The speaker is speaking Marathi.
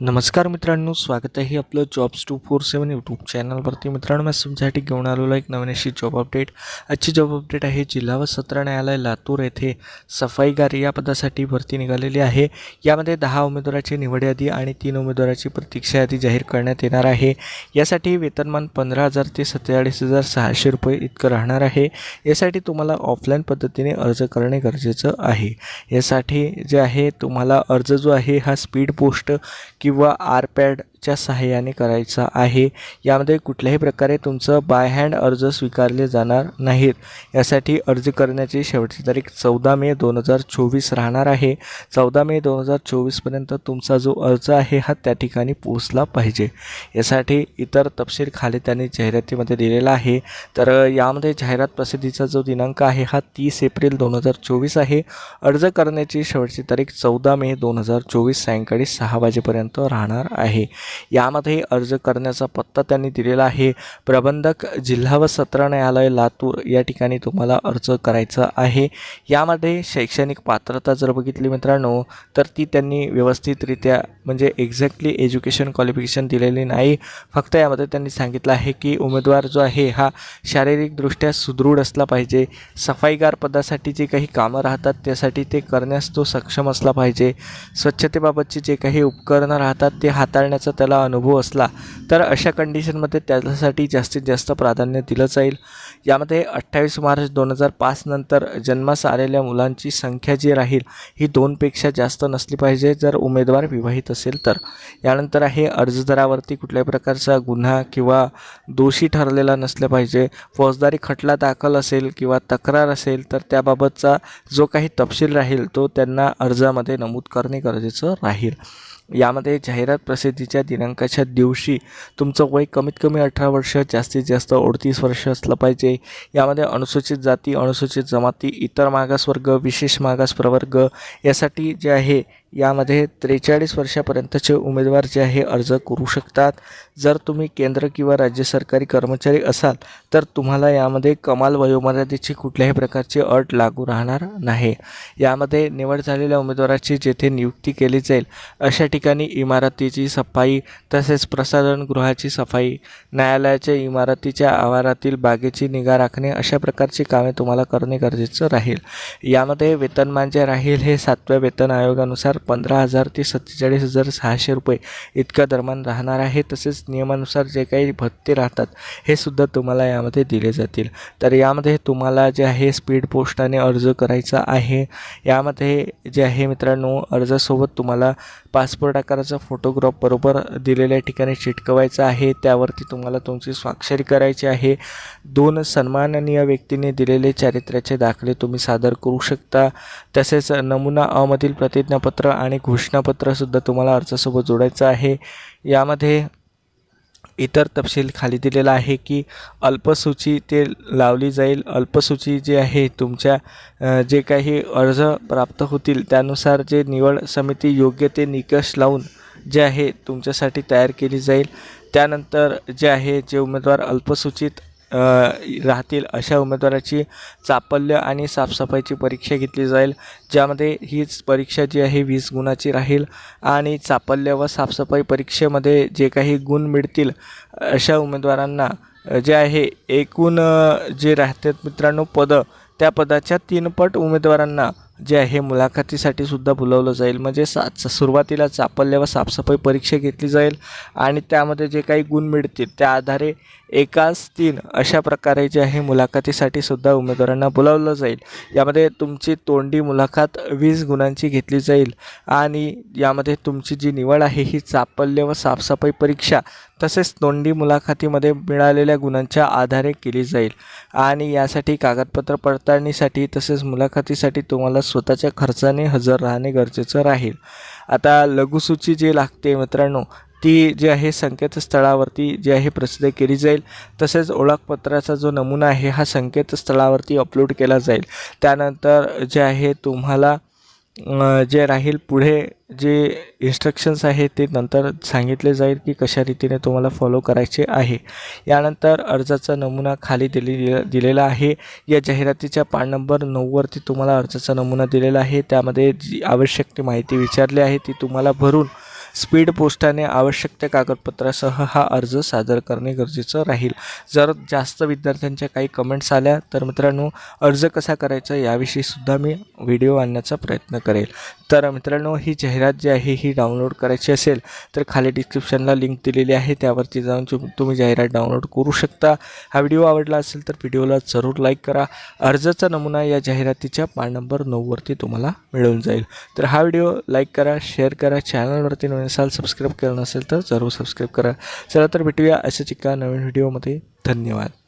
नमस्कार मित्रांनो स्वागत आहे आपलं jobs two four seven YouTube चॅनलवरती मित्रांनो मी तुमच्यासाठी घेऊन आलेलो एक नवीन अशी जॉब अपडेट आजची जॉब अपडेट आहे जिल्हा व सत्र न्यायालय लातूर येथे सफाईगार या पदासाठी भरती निघालेली आहे. यामध्ये दहा उमेदवाराची निवड यादी आणि तीन उमेदवाराची प्रतीक्षा यादी जाहीर करण्यात येणार आहे. यासाठी वेतनमान पंधरा हजार ते सत्तेचाळीस हजार सहाशे रुपये इतकं राहणार आहे. यासाठी तुम्हाला ऑफलाईन पद्धतीने अर्ज करणे गरजेचं आहे. यासाठी जे आहे तुम्हाला अर्ज जो आहे हा स्पीड पोस्ट किंवा किंवा आरपॅड च्या सहाय्याने करायचा आहे. यामध्ये कुठल्याही प्रकारे तुमचं बाय हँड अर्ज स्वीकारले जाणार नाहीत. यासाठी अर्ज करण्याची शेवटची तारीख चौदा मे दोन हजार चोवीस राहणार आहे. चौदा मे दोन हजार चोवीसपर्यंत तुमचा जो अर्ज आहे हा त्या ठिकाणी पोचला पाहिजे. यासाठी इतर तपशील खाली त्यांनी जाहिरातीमध्ये दिलेला आहे. तर यामध्ये जाहिरात प्रसिद्धीचा जो दिनांक आहे हा तीस एप्रिल दोन हजार चोवीस आहे. अर्ज करण्याची शेवटची तारीख चौदा मे दोन हजार चोवीस सायंकाळी सहा वाजेपर्यंत राहणार आहे. यामध्ये अर्ज करण्याचा पत्ता त्यांनी दिलेला आहे. प्रबंधक जिल्हा व सत्र न्यायालय लातूर या ठिकाणी तुम्हाला अर्ज करायचा आहे. यामध्ये शैक्षणिक पात्रता जर बघितली मित्रांनो तर ती त्यांनी व्यवस्थितरित्या म्हणजे एक्झॅक्टली एज्युकेशन क्वालिफिकेशन दिलेली नाही. फक्त यामध्ये त्यांनी सांगितलं आहे की उमेदवार जो आहे हा शारीरिकदृष्ट्या सुदृढ असला पाहिजे. सफाईगार पदासाठी जे काही कामं राहतात त्यासाठी ते करण्यास तो सक्षम असला पाहिजे. स्वच्छतेबाबतची जे काही उपकरणं राहतात ते हाताळण्याचा त्याला अनुभव असला तर अशा कंडिशनमध्ये त्याच्यासाठी जास्तीत जास्त प्राधान्य दिलं जाईल. यामध्ये अठ्ठावीस मार्च दोन हजार पाच नंतर जन्मास आलेल्या मुलांची संख्या जी राहील ही दोनपेक्षा जास्त नसली पाहिजे जर उमेदवार विवाहित असेल तर. यानंतर आहे अर्जदारावरती कुठल्याही प्रकारचा गुन्हा किंवा दोषी ठरलेला नसले पाहिजे. फौजदारी खटला दाखल असेल किंवा तक्रार असेल तर त्याबाबतचा जो काही तपशील राहील तो त्यांना अर्जामध्ये नमूद करणे गरजेचं राहील. यामध्ये जाहिरात प्रसिद्धीच्या दिनांकाच्या दिवशी तुमचं वय कमीत कमी अठरा वर्ष जास्तीत जास्त अडतीस वर्ष असलं पाहिजे. यामध्ये अनुसूचित जाती अनुसूचित जमाती इतर मागासवर्ग विशेष मागास प्रवर्ग यासाठी जे आहे यामध्ये त्रेचाळीस वर्षापर्यंतचे उमेदवार जे आहे अर्ज करू शकतात. जर तुम्ही केंद्र किंवा राज्य सरकारी कर्मचारी असाल तर तुम्हाला यामध्ये कमाल वयोमर्यादेची कुठल्याही प्रकारची अट लागू राहणार नाही. यामध्ये निवड झालेल्या उमेदवाराची जेथे नियुक्ती केली जाईल अशा ठिकाणी इमारतीची सफाई तसेच प्रसाधनगृहाची सफाई न्यायालयाच्या इमारतीच्या आवारातील बागेची निगा राखणे अशा प्रकारची कामे तुम्हाला करणे गरजेचं राहील. यामध्ये वेतनमान जे राहील हे सातव्या वेतन आयोगानुसार पंधरा हजार ते सत्तेचाळीस हजार सहाशे रुपये इतका दरम्यान राहणार आहे. तसेच नियमानुसार जे काही भत्ते राहतात हे सुद्धा तुम्हाला यामध्ये दिले जातील. तर यामध्ये तुम्हाला जे आहे स्पीड पोस्टाने अर्ज करायचा आहे. यामध्ये जे आहे मित्रांनो अर्जासोबत तुम्हाला पासपोर्ट आकाराचा फोटोग्राफ बरोबर दिलेल्या ठिकाणी चिटकवायचा आहे. त्यावरती तुम्हाला तुमची स्वाक्षरी करायची आहे. दोन सन्माननीय व्यक्तीने दिलेले चारित्र्याचे दाखले तुम्ही सादर करू शकता. तसेच नमुना अमधील प्रतिज्ञापत्र आणि घोषणापत्रसुद्धा तुम्हाला अर्जासोबत जोडायचं आहे. यामध्ये इतर तपशील खाली दिलेला आहे की अल्पसूची ते लावली जाईल. अल्पसूची जी आहे तुमच्या जे काही अर्ज प्राप्त होतील त्यानुसार जे निवड समिती योग्य ते निकष लावून जे आहे तुमच्यासाठी तयार केली जाईल. त्यानंतर जे आहे जे उमेदवार अल्पसूचित राहतील अशा उमेदवाराची चापल्य आणि साफसफाईची परीक्षा घेतली जाईल ज्यामध्ये हीच परीक्षा जी आहे वीस गुणाची राहील आणि चापल्य व साफसफाई परीक्षेमध्ये जे काही गुण मिळतील अशा उमेदवारांना जे आहे एकूण जे राहतात मित्रांनो पदं त्या पदाच्या तीनपट उमेदवारांना जे आहे मुलाखतीसाठी सुद्धा बोलवलं जाईल. म्हणजे सा सुरुवातीला चापल्य व साफसफाई परीक्षा घेतली जाईल आणि त्यामध्ये जे काही गुण मिळतील त्या आधारे एकाच तीन अशा प्रकारे जे आहे मुलाखतीसाठी सुद्धा उमेदवारांना बोलावलं जाईल. यामध्ये तुमची तोंडी मुलाखत वीस गुणांची घेतली जाईल आणि यामध्ये तुमची जी निवड आहे ही चापल्य व साफसफाई परीक्षा तसेच तोंडी मुलाखतीमध्ये मिळालेल्या गुणांच्या आधारे केली जाईल. आणि यासाठी कागदपत्र पडताळणीसाठी तसेच मुलाखतीसाठी तुम्हाला स्वतःच्या खर्चाने हजर राहणे गरजेचं राहील. आता लघुसूची जी लागते मित्रांनो ती जी आहे संकेतस्थळावरती जी आहे प्रसिद्ध केली जाईल. तसेच ओळखपत्राचा जो नमुना आहे हा संकेतस्थळावरती अपलोड केला जाईल. त्यानंतर जे आहे तुम्हाला जे राहील पुढे जे इन्स्ट्रक्शन्स आहे ते नंतर सांगितले जाईल की कशा रीतीने तुम्हाला फॉलो करायचे आहे. यानंतर अर्जाचा नमुना खाली दिले दिलेला आहे. या जाहिरातीच्या पान नंबर नऊवरती तुम्हाला अर्जाचा नमुना दिलेला आहे. त्यामध्ये जी आवश्यक ती माहिती विचारली आहे ती तुम्हाला भरून स्पीड पोस्टाने आवश्यक त्या कागदपत्रासह हा अर्ज सादर करणे गरजेचं राहील. जर जास्त विद्यार्थ्यांच्या काही कमेंट्स आल्या तर मित्रांनो अर्ज कसा करायचा याविषयी सुद्धा मी व्हिडिओ आणण्याचा प्रयत्न करेल. तर मित्रांनो ही जाहिरात जी आहे ही डाउनलोड करायची असेल तर खाली डिस्क्रिप्शनला लिंक दिलेली आहे. त्यावरती जाऊन तुम्ही जाहिरात डाउनलोड करू शकता. हा व्हिडिओ आवडला असेल तर व्हिडिओला जरूर लाईक करा. अर्जाचा नमुना या जाहिरातीच्या पान नंबर नऊवरती तुम्हाला मिळून जाईल. तर हा व्हिडिओ लाईक करा शेअर करा चॅनलवरती नवीन असाल सबस्क्राईब केलं नसेल तर जरूर सबस्क्राईब करा. चला तर भेटूया अशाच एका नवीन व्हिडिओमध्ये धन्यवाद.